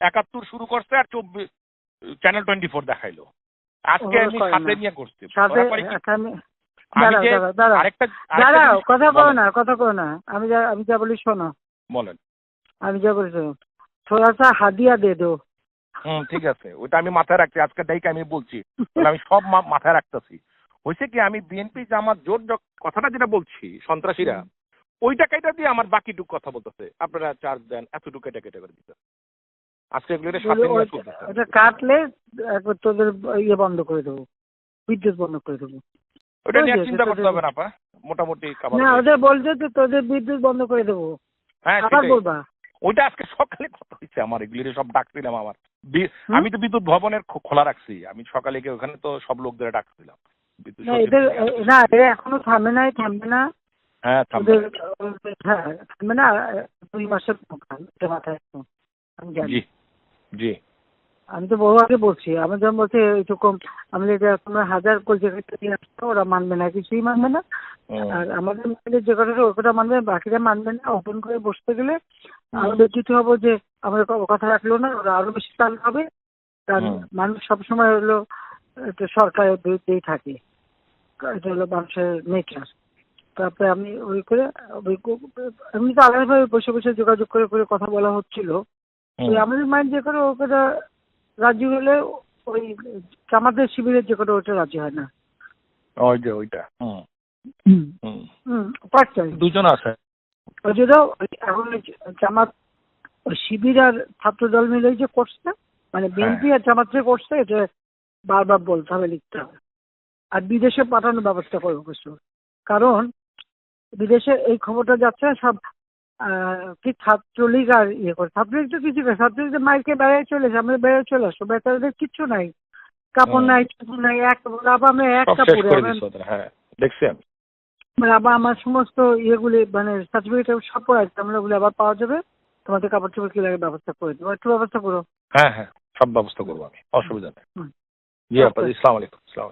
একাত্তর শুরু করছে আর চব্বিশ চ্যানেল টোয়েন্টি ফোর দেখাইলো। আজকে আমি সাথে নিয়ে করছি। সাথে করার পরে কি- একটা আমি আমি দাঁড়াও যে দাঁড়াও দাঁড়াও। আরেকটা আরেকটা দাঁড়াও জিনিস- কথা বলো না কথা বলো না। আমি যা আমি যা বলি শোনো। বলেন। আমি যা বলি শোনো। থোড়া সা হাদিয়া দে দো। হুম ঠিক আছে। ওটা আমি মাথায় রাখছি। আজকে আমি বলছি। আমি সব মাথায় রাখতেছি। হয়েছে কি আমি বিএনপি জামাত জোর জ- কথাটা যেটা বলছি সন্ত্রাসীরা ওইটা কেটে দিয়ে আমার বাকিটুকু কথা বলতেছে। আপনারা চার্জ দেন এতটুকু কেটে কেটে করে দিতে আজকে এগুলো ওই- চলতেছে ওটা কাটলে একবার তোদের ইয়ে বন্ধ করে দেবো বিদ্যুৎ বন্ধ করে দেবো। ওটা নিয়ে চিন্তা করতে হবে না পা মোটামুটি না ওদের বলছে তো তোদের বিদ্যুৎ বন্ধ করে দেবো। হ্যাঁ আবার। বলবা? ওইটা আজকে সকালে কথা হয়েছে আমার এগুলি সব ডাকছিলাম আমার। বি- আমি তো বিদ্যুৎ ভবনের খোলা রাখছি। আমি সকালে গিয়ে ওখানে তো সব লোকদের ডাকছিলাম বিদ্যুৎ না এরা এখনও থামে নাই থামবে না। হ্যাঁ থামবে। হ্যাঁ থামবে না দুই মাসের মাথায় আমি জানি। জি। আমি তো বহু আগে বলছি আমি যখন বলছি এইটুকু আমি যে তোমরা হাজার কলকাতা দিয়ে আসছো ওরা মানবে না কিছুই মানবে না। আর আমাদের মধ্যে যে কথাটা ওই কথা মানবে বাকিরা মানবে না ওপেন করে বসতে গেলে আমরা ব্যতীত হব যে আমাদের কথা রাখল না ওরা আরও বেশি চাল হবে কারণ। মানুষ সবসময় হলো একটা সরকারের বিরুদ্ধেই থাকে। এটা হলো মানুষের নেচার। তারপরে আমি ওই করে ওই এমনি তো আলাদাভাবে বসে বসে যোগাযোগ করে করে কথা বলা হচ্ছিল। আমাদের মাইন্ড যে করে ও কথা রাজি হলে ওই আমাদের শিবিরের যে করে ওটা রাজি হয় না। ওই যে ওইটা। হুম। দুজন আছে। ওই জন্য এখন জামাত শিবির আর ছাত্র দল মিলে যে করছে মানে বিএনপি আর জামাত যে করছে এটা বারবার বলতে হবে লিখতে হবে। আর বিদেশে পাঠানোর ব্যবস্থা করব কিছু কারণ বিদেশে এই খবরটা যাচ্ছে সব কি ছাত্রলীগ আর ইয়ে করে। ছাত্রলীগ তো কিছু করে ছাত্রলীগ মাইকে বেড়ায় চলে এসে আমরা বেড়ায় চলে আসব বেচারাদের কিচ্ছু নাই। কাপড় নাই চুপুর নাই এক আবার আমরা এক কাপড়ে হ্যাঁ দেখছি আমি আবার আমার সমস্ত ইয়েগুলি মানে সার্টিফিকেট সব পড়ে আছে আমরা ওগুলো আবার পাওয়া যাবে। তোমাদের কাপড় চোপড় কি লাগে ব্যবস্থা করে দেবো একটু ব্যবস্থা করো। হ্যাঁ হ্যাঁ সব ব্যবস্থা করব আমি অসুবিধা নেই। জি আপা ইসলাম আলাইকুম ইসলাম